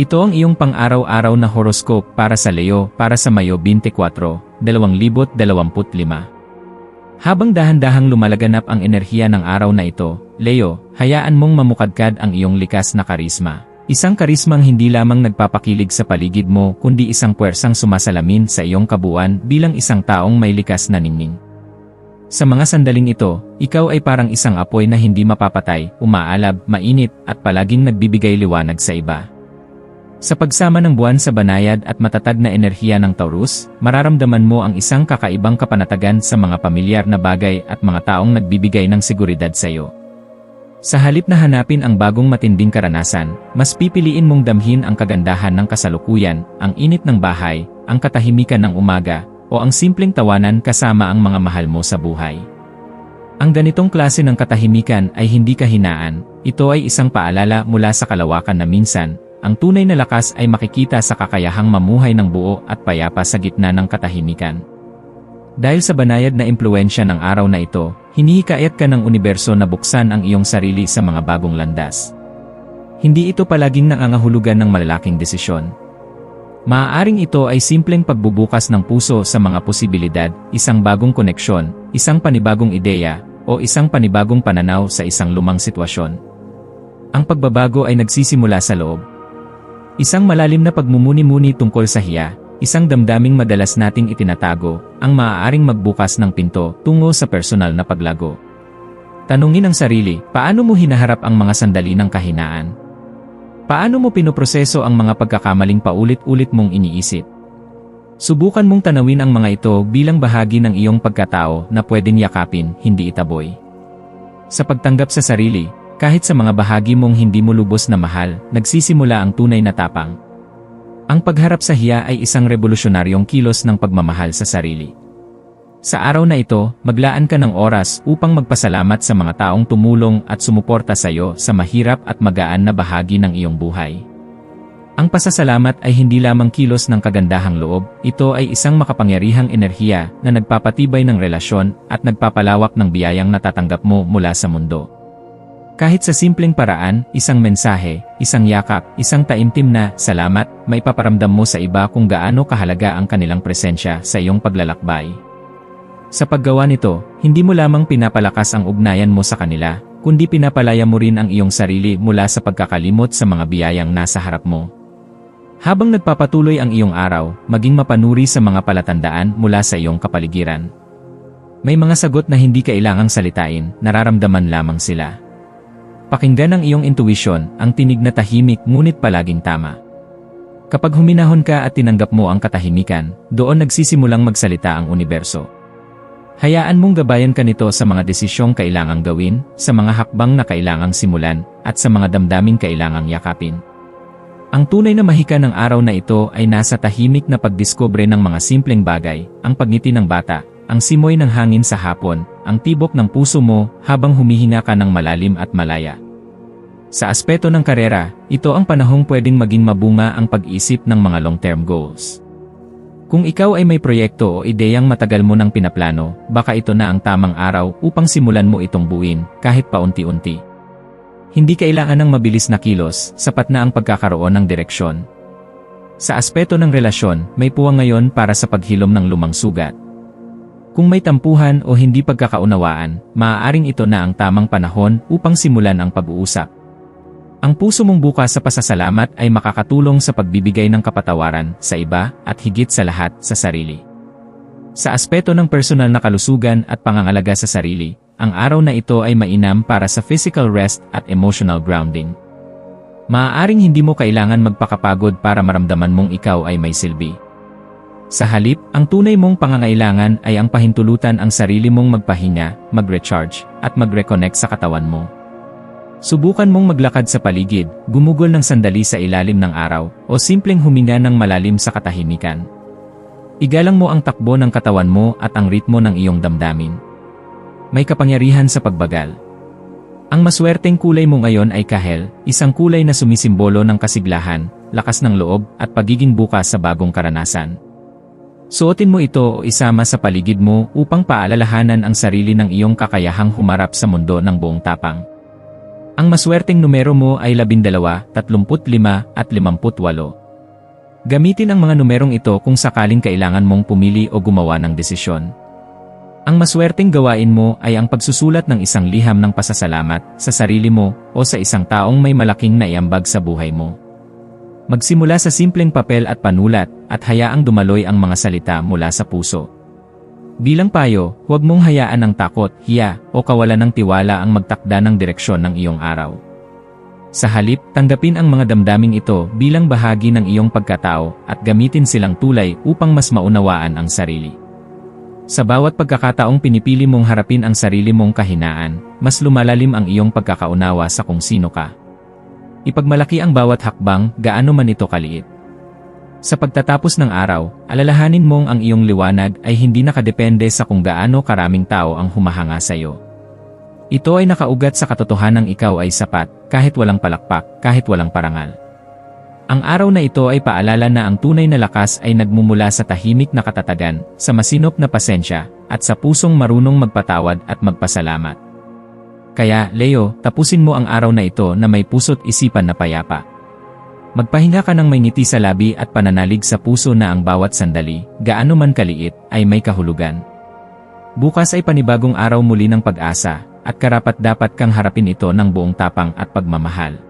Ito ang iyong pang-araw-araw na horoscope para sa Leo para sa Mayo 24, 2025. Habang dahan-dahang lumalaganap ang enerhiya ng araw na ito, Leo, hayaan mong mamukadkad ang iyong likas na karisma. Isang karismang hindi lamang nagpapakilig sa paligid mo kundi isang puwersang sumasalamin sa iyong kabuuan bilang isang taong may likas na ningning. Sa mga sandaling ito, ikaw ay parang isang apoy na hindi mapapatay, umaalab, mainit, at palaging nagbibigay liwanag sa iba. Sa pagsama ng buwan sa banayad at matatag na enerhiya ng Taurus, mararamdaman mo ang isang kakaibang kapanatagan sa mga pamilyar na bagay at mga taong nagbibigay ng seguridad sa iyo. Sa halip na hanapin ang bagong matinding karanasan, mas pipiliin mong damhin ang kagandahan ng kasalukuyan, ang init ng bahay, ang katahimikan ng umaga, o ang simpleng tawanan kasama ang mga mahal mo sa buhay. Ang ganitong klase ng katahimikan ay hindi kahinaan, ito ay isang paalala mula sa kalawakan na minsan, ang tunay na lakas ay makikita sa kakayahang mamuhay ng buo at payapa sa gitna ng katahimikan. Dahil sa banayad na impluensya ng araw na ito, hinihikayat ka ng universo na buksan ang iyong sarili sa mga bagong landas. Hindi ito palaging nangangahulugan ng malalaking desisyon. Maaaring ito ay simpleng pagbubukas ng puso sa mga posibilidad, isang bagong koneksyon, isang panibagong ideya, o isang panibagong pananaw sa isang lumang sitwasyon. Ang pagbabago ay nagsisimula sa loob, Isang malalim na pagmumuni-muni tungkol sa hiya, isang damdaming madalas nating itinatago, ang maaaring magbukas ng pinto tungo sa personal na paglago. Tanungin ang sarili, paano mo hinaharap ang mga sandali ng kahinaan? Paano mo pinoproseso ang mga pagkakamaling paulit-ulit mong iniisip? Subukan mong tanawin ang mga ito bilang bahagi ng iyong pagkatao na pwedeng yakapin, hindi itaboy. Sa pagtanggap sa sarili, kahit sa mga bahagi mong hindi mo lubos na mahal, nagsisimula ang tunay na tapang. Ang pagharap sa hiya ay isang revolusyonaryong kilos ng pagmamahal sa sarili. Sa araw na ito, maglaan ka ng oras upang magpasalamat sa mga taong tumulong at sumuporta sa iyo sa mahirap at magaan na bahagi ng iyong buhay. Ang pasasalamat ay hindi lamang kilos ng kagandahang loob, ito ay isang makapangyarihang enerhiya na nagpapatibay ng relasyon at nagpapalawak ng biyayang natatanggap mo mula sa mundo. Kahit sa simpleng paraan, isang mensahe, isang yakap, isang taimtim na salamat, may paparamdam mo sa iba kung gaano kahalaga ang kanilang presensya sa iyong paglalakbay. Sa paggawa nito, hindi mo lamang pinapalakas ang ugnayan mo sa kanila, kundi pinapalaya mo rin ang iyong sarili mula sa pagkakalimot sa mga biyayang nasa harap mo. Habang nagpapatuloy ang iyong araw, maging mapanuri sa mga palatandaan mula sa iyong kapaligiran. May mga sagot na hindi kailangang salitain, nararamdaman lamang sila. Pakinggan ang iyong intuition, ang tinig na tahimik ngunit palaging tama. Kapag huminahon ka at tinanggap mo ang katahimikan, doon nagsisimulang magsalita ang universo. Hayaan mong gabayan ka nito sa mga desisyong kailangang gawin, sa mga hakbang na kailangang simulan, at sa mga damdaming kailangang yakapin. Ang tunay na mahika ng araw na ito ay nasa tahimik na pagdiskobre ng mga simpleng bagay, ang pagngiti ng bata, ang simoy ng hangin sa hapon, ang tibok ng puso mo habang humihinga ka ng malalim at malaya. Sa aspeto ng karera, ito ang panahong pwedeng maging mabunga ang pag-isip ng mga long-term goals. Kung ikaw ay may proyekto o ideyang matagal mo nang pinaplano, baka ito na ang tamang araw upang simulan mo itong buuin, kahit paunti-unti. Hindi kailangan ng mabilis na kilos, sapat na ang pagkakaroon ng direksyon. Sa aspeto ng relasyon, may puwang ngayon para sa paghilom ng lumang sugat. Kung may tampuhan o hindi pagkakaunawaan, maaaring ito na ang tamang panahon upang simulan ang pag-uusap. Ang puso mong bukas sa pasasalamat ay makakatulong sa pagbibigay ng kapatawaran sa iba at higit sa lahat sa sarili. Sa aspeto ng personal na kalusugan at pangangalaga sa sarili, ang araw na ito ay mainam para sa physical rest at emotional grounding. Maaaring hindi mo kailangan magpakapagod para maramdaman mong ikaw ay may silbi. Sa halip, ang tunay mong pangangailangan ay ang pahintulutan ang sarili mong magpahinga, mag-recharge, at mag-reconnect sa katawan mo. Subukan mong maglakad sa paligid, gumugol ng sandali sa ilalim ng araw, o simpleng huminga ng malalim sa katahimikan. Igalang mo ang takbo ng katawan mo at ang ritmo ng iyong damdamin. May kapangyarihan sa pagbagal. Ang maswerteng kulay mo ngayon ay kahel, isang kulay na sumisimbolo ng kasiglahan, lakas ng loob, at pagiging bukas sa bagong karanasan. Suotin mo ito o isama sa paligid mo upang paalalahanan ang sarili ng iyong kakayahang humarap sa mundo ng buong tapang. Ang maswerteng numero mo ay 12, 35 at 58. Gamitin ang mga numerong ito kung sakaling kailangan mong pumili o gumawa ng desisyon. Ang maswerteng gawain mo ay ang pagsusulat ng isang liham ng pasasalamat sa sarili mo o sa isang taong may malaking naiambag sa buhay mo. Magsimula sa simpleng papel at panulat at hayaang dumaloy ang mga salita mula sa puso. Bilang payo, huwag mong hayaan ang takot, hiya, o kawalan ng tiwala ang magtakda ng direksyon ng iyong araw. Sa halip, tanggapin ang mga damdaming ito bilang bahagi ng iyong pagkatao at gamitin silang tulay upang mas maunawaan ang sarili. Sa bawat pagkakataong pinipili mong harapin ang sarili mong kahinaan, mas lumalalim ang iyong pagkakaunawa sa kung sino ka. Ipagmalaki ang bawat hakbang, gaano man ito kaliit. Sa pagtatapos ng araw, alalahanin mong ang iyong liwanag ay hindi nakadepende sa kung gaano karaming tao ang humahanga sa iyo. Ito ay nakaugat sa katotohanang ikaw ay sapat, kahit walang palakpak, kahit walang parangal. Ang araw na ito ay paalala na ang tunay na lakas ay nagmumula sa tahimik na katatagan, sa masinop na pasensya, at sa pusong marunong magpatawad at magpasalamat. Kaya, Leo, tapusin mo ang araw na ito na may puso't isipan na payapa. Magpahinga ka ng may ngiti sa labi at pananalig sa puso na ang bawat sandali, gaano man kaliit, ay may kahulugan. Bukas ay panibagong araw muli ng pag-asa, at karapat dapat kang harapin ito ng buong tapang at pagmamahal.